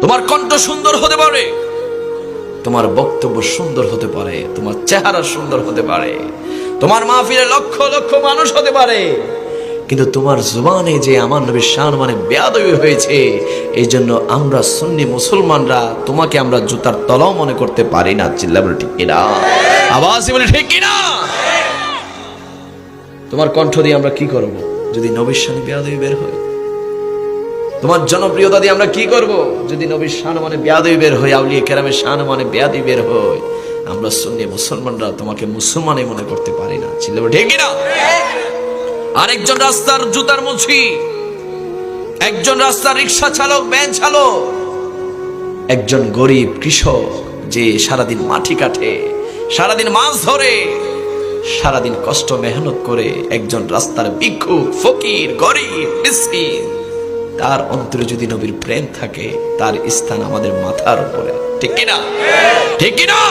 তোমার কণ্ঠ সুন্দর হতে পারে। তোমার বক্তব্য সুন্দর হতে পারে। তোমার চেহারা সুন্দর হতে পারে। তোমার মাহফিলে লক্ষ লক্ষ মানুষ হতে পারে। কিন্তু তোমার জুবানে যে আমার নবীর শান মানে বেয়াদবি হয়েছে, এই জন্য আমরা সুন্নি মুসলমানরা তোমাকে আমরা জুতার তলাও মনে করতে পারি না, চিল্লা বলে ঠিক কিনা? আওয়াজ বলে ঠিক কিনা? তোমার কণ্ঠ দিয়ে আমরা কি করব? যদি নবীর শানে বেয়াদবি বের হয়? তোমার জনপ্রিয়তা দিয়ে আমরা কি করব? যদি নবীর শান মানে বেয়াদবি বের হয়, আউলিয়া কেরামের শান মানে বেয়াদবি বের হয়, আমরা সুন্নি মুসলমানরা তোমাকে মুসলমানই মনে করতে পারি না। ছিল ঠিক না আরেকজন রাস্তার জুতার মুছি, একজন রাস্তার রিক্সা চালক, ভ্যান চালক, একজন গরিব কৃষক যে সারাদিন মাটি কাটে, সারাদিন মাছ ধরে, সারাদিন কষ্ট মেহনত করে একজন রাস্তার ভিক্ষুক ফকির, গরিব, মিসকিন তার অন্তরে যদি নবীর প্রেম থাকে, তার স্থান আমাদের মাথার উপরে। ঠিক কিনা? ঠিক কিনা?